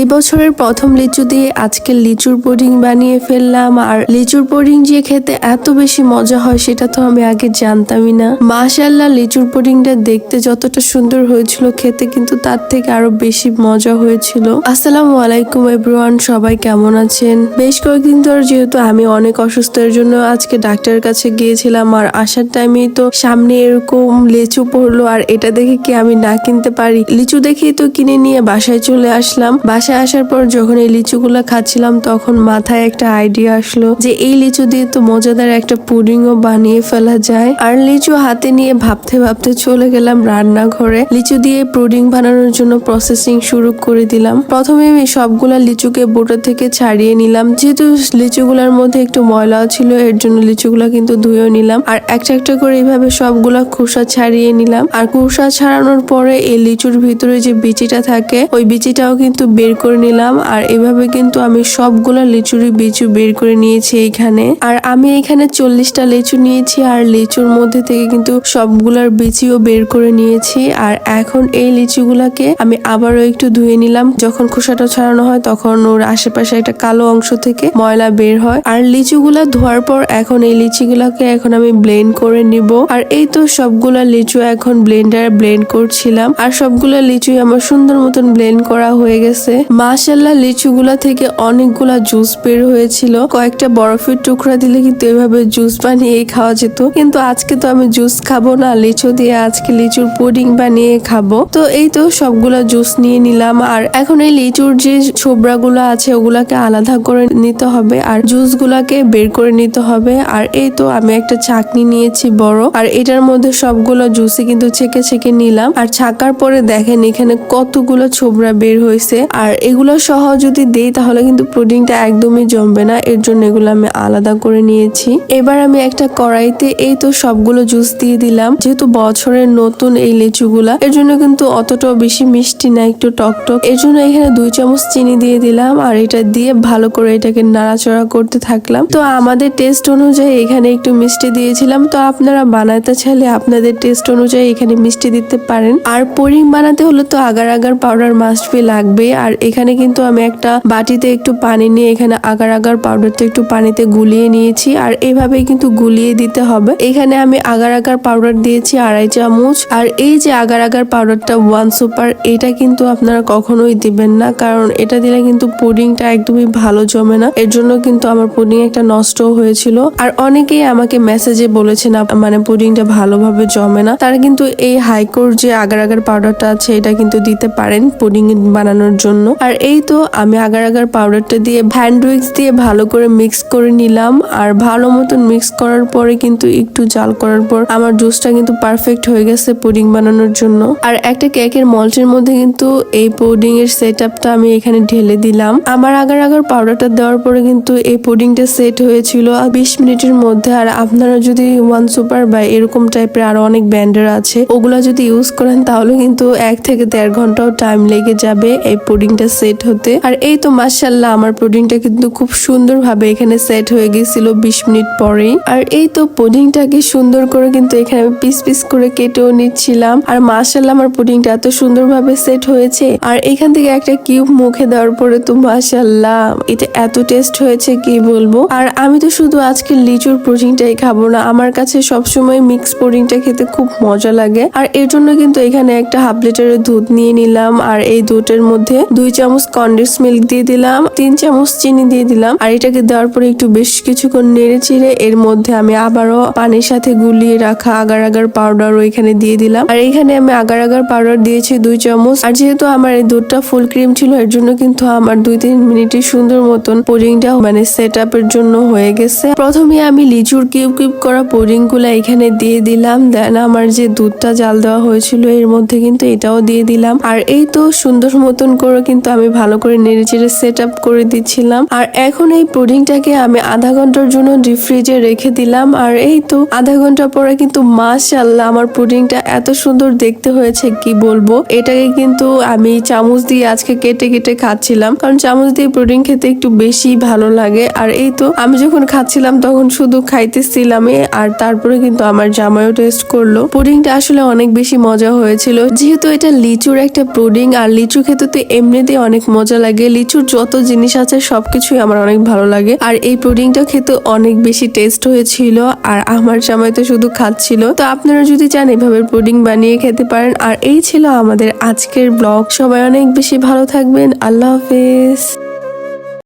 এই বছরের প্রথম লিচু দিয়ে আজকে লিচুর পুডিং বানিয়ে ফেললাম। আর লিচুর পুডিং যে খেতে এত বেশি মজা হয়, সেটা তো আমি আগে জানতামই না। মাশাল্লাহ লিচুর পুডিংটা দেখতে যতটা সুন্দর হয়েছিল খেতে, কিন্তু তার থেকে আরও বেশি মজা হয়েছিল। আসসালামু আলাইকুম এভরিওয়ান, সবাই কেমন আছেন? বেশ কয়েকদিন ধরে যেহেতু আমি অনেক অসুস্থ এর জন্য আজকে ডাক্তারের কাছে গিয়েছিলাম, আর আসার টাইমেই তো সামনে এরকম লিচু পড়ল, আর এটা দেখে কি আমি না কিনতে পারি? লিচু দেখেই তো কিনে নিয়ে বাসায় চলে আসলাম। বাসায় আসার পর যখন এই লিচুগুলো খাচ্ছিলাম, তখন মাথায় একটা আইডিয়া আসলো যে এই লিচু দিয়ে তো মজাদার একটা পুডিংও বানিয়ে ফেলা যায়। আর লিচু হাতে নিয়ে ভাবতে ভাবতে চলে গেলাম রান্নাঘরে। লিচু দিয়ে পুডিং বানানোর জন্য প্রসেসিং শুরু করে দিলাম। প্রথমে আমি সবগুলা লিচুকে বোটা থেকে ছাড়িয়ে নিলাম। যেহেতু লিচুগুলার মধ্যে একটু ময়লাও ছিল, এর জন্য লিচুগুলা কিন্তু ধুয়েও নিলাম। আর একটা একটা করে এইভাবে সবগুলা খোসা ছাড়িয়ে নিলাম। আর খোসা ছাড়ানোর পরে এই লিচুর ভিতরে যে বিচিটা থাকে, ওই বিচিটাও কিন্তু বের করে নিলাম। আর এভাবে কিন্তু আমি সবগুলা লিচুরই বিচু বের করে নিয়েছি এখানে। আর আমি এখানে চল্লিশটা লিচু নিয়েছি আর লিচুর মধ্যে থেকে কিন্তু সবগুলার বিচিও বের করে নিয়েছি। আর এখন এই লিচুগুলাকে আমি আবারও একটু ধুয়ে নিলাম। যখন খোসাটা ছাড়ানো হয় তখন ওর আশেপাশে একটা কালো অংশ থেকে ময়লা বের হয়। আর লিচুগুলা ধোয়ার পর এখন এই লিচিগুলাকে এখন আমি ব্লেন্ড করে নিব। আর এই তো সবগুলা লিচু এখন ব্লেন্ডার ব্লেন্ড করছিলাম। আর সবগুলা লিচুই আমার সুন্দর মতন ব্লেন্ড করা হয়ে গেছে। মাশাল্লাহ লিচুগুলা থেকে অনেকগুলা জুস বের হয়েছিল। কয়েকটা বরফের টুকরা দিলে কিন্তু এভাবে জুস বানিয়ে খাওয়া যেত। কিন্তু আজকে তো আমি জুস খাব না, লিচু দিয়ে আজকে লিচুর পুডিং বানিয়ে খাব। তো এই তো সবগুলা জুস নিয়ে নিলাম, আর এখন এই লিচুর যে ছোবড়াগুলো আছে, ওগুলাকে আলাদা করে নিতে হবে, আর জুস গুলাকে বের করে নিতে হবে। আর এই তো আমি একটা চাকনি নিয়েছি বড়, আর এটার মধ্যে সবগুলো জুসে কিন্তু ছেঁকে ছেঁকে নিলাম। আর ছাকার পরে দেখেন এখানে কতগুলো ছোবড়া বের হয়েছে, আর এগুলো সহ যদি দেই, তাহলে কিন্তু পুডিংটা একদমই জমবে না। এর জন্য এগুলো আমি আলাদা করে নিয়েছি। এবার আমি একটা কড়াইতে এই তো সবগুলো জুস দিয়ে দিলাম। যেহেতু বছরের নতুন এই লিচুগুলা, এর জন্য কিন্তু অতটাও বেশি মিষ্টি না, একটু টক টক। এর জন্য এখানে দুই চামচ চিনি দিয়ে দিলাম আর এটা দিয়ে ভালো করে এটাকে নাড়াচড়া করতে থাকলাম। তো আমাদের টেস্ট অনুযায়ী এখানে একটু মিষ্টি দিয়েছিলাম। তো আপনারা বানাতে চাইলে আপনাদের টেস্ট অনুযায়ী এখানে মিষ্টি দিতে পারেন। আর পুডিং বানাতে হলে তো agar agar powder must be লাগবে আর এখানে কিন্তু আমি একটা বাটিতে একটু পানি নিয়ে এখানে আগার আগার পাউডারটা একটু পানিতে গুলিয়ে নিয়েছি আর এভাবেই কিন্তু গুলিয়ে দিতে হবে। এখানে আমি আগার আগার পাউডার দিয়েছি আড়াই চামচ। আর এই যে আগার আগার পাউডারটা ওয়ান সুপার এটা কিন্তু আপনারা কখনোই দিবেন না, কারণ এটা দিলে কিন্তু পুডিংটা একদমই ভালো জমে না। এর জন্য কিন্তু আমার পুডিং একটা নষ্ট হয়েছিল। আর অনেকেই আমাকে মেসেজে বলেছেন মানে পুডিংটা ভালোভাবে জমে না। তারা কিন্তু এই হাইকোর যে আগার আগার পাউডারটা আছে, এটা কিন্তু দিতে পারেন পুডিং বানানোর জন্য। আর এই তো আমি আগার আগার পাউডারটা দিয়ে হ্যান্ড উইক্স দিয়ে ভালো করে মিক্স করে নিলাম। আর ভালো মতন মিক্স করার পরে কিন্তু একটু জাল করার পর আমার জুসটা কিন্তু পারফেক্ট হয়ে গেছে পুডিং বানানোর জন্য। আর একটা কেকের মল্টের মধ্যে কিন্তু এই পুডিং এর সেট আপটা আমি এখানে ঢেলে দিলাম। আমার আগার আগার পাউডারটা দেওয়ার পরে কিন্তু এই পুডিংটা সেট হয়েছিল বিশ মিনিটের মধ্যে। আর আপনারা যদি ওয়ান সুপার বা এরকম টাইপের আরও অনেক ব্যান্ডের আছে, ওগুলা যদি ইউজ করেন তাহলে কিন্তু এক থেকে দেড় ঘন্টাও টাইম লেগে যাবে এই পুডিংটা সেট হতে। আর এই তো মাসাল্লাহ আমার পুডিংটা কিন্তু খুব সুন্দরভাবে এখানে সেট হয়ে গেছিল বিশ মিনিট পরেই। আর এই তো পুডিংটাকে সুন্দর করে কিন্তু এখানে আমি পিস পিস করে কেটেও নিচ্ছিলাম। আর মাসাল্লাহ আমার পুডিংটা এত সুন্দরভাবে সেট হয়েছে। আর এখান থেকে একটা কিউব মুখে দেওয়ার পরে তো মাসাল্লাহ এটা এত টেস্ট হয়েছে, কি বলব? আর আমি তো শুধু আজকে লিচুর পুডিংটাই খাব না, আমার কাছে সবসময় মিক্স পুডিংটা খেতে খুব মজা লাগে। আর এর জন্য কিন্তু এখানে একটা হাফ লিটারের দুধ নিয়ে নিলাম। আর এই দুধের মধ্যে দুই চামচ কন্ডেন্স মিল্ক দিয়ে দিলাম, তিন চামচ চিনি দিয়ে দিলাম আর এটাকে দেওয়ার পরে একটু বেশ কিছুক্ষণ নেড়ে চিড়ে এর মধ্যে আমি আবারও পানির সাথে গুলিয়ে রাখা আগার আগার পাউডারও এখানে দিয়ে দিলাম। আর এখানে আমি আগার আগার পাউডার দিয়েছি দুই চামচ। আর যেহেতু আমার এই দুধটা ফুল ক্রিম ছিল, এর জন্য কিন্তু আমার দুই তিন মিনিটে সুন্দর মতন পুডিংটা মানে সেট আপের জন্য হয়ে গেছে। প্রথমে আমি লিচুর কিউব কিউব করা পুডিংগুলা এখানে দিয়ে দিলাম। দেন আমার যে দুধটা জাল দেওয়া হয়েছিল, এর মধ্যে কিন্তু এটাও দিয়ে দিলাম। আর এই তো সুন্দর মতন করে কিন্তু আমি ভালো করে নেড়ে চেড়ে সেট আপ করে দিচ্ছিলাম। আর এখন এই পুডিংটাকে আমি আধা ঘণ্টার জন্য ডিপ ফ্রিজে রেখে দিলাম। আর এই তো আধা ঘণ্টা পরে কিন্তু মাশাল্লাহ আমার পুডিংটা এত সুন্দর দেখতে হয়েছে, কি বলব? এটাকে কিন্তু আমি চামচ দিয়ে আজকে কেটে কেটে খাচ্ছিলাম। কারণ চামচ দিয়ে পুডিং খেতে একটু বেশি ভালো লাগে। আর এই তো আমি যখন খাচ্ছিলাম তখন শুধু খাইতেছিলাম আর তারপরে কিন্তু আমার জামাইও টেস্ট করল। পুডিংটা আসলে অনেক বেশি মজা হয়েছিল। যেহেতু এটা লিচুর একটা পুডিং, আর লিচু খেতে তো এমনি এমনিতেই অনেক মজা লাগে। লিচুর যত জিনিস আছে সবকিছুই আমার অনেক ভালো লাগে। আর এই পুডিংটা খেতে অনেক বেশি টেস্ট হয়েছিল। আর আমার জামাই তো শুধু খাচ্ছিল। তো আপনারা যদি চান এভাবে পুডিং বানিয়ে খেতে পারেন। আর এই ছিল আমাদের আজকের ব্লগ। সবাই অনেক বেশি ভালো থাকবেন। আল্লাহ হাফেজ।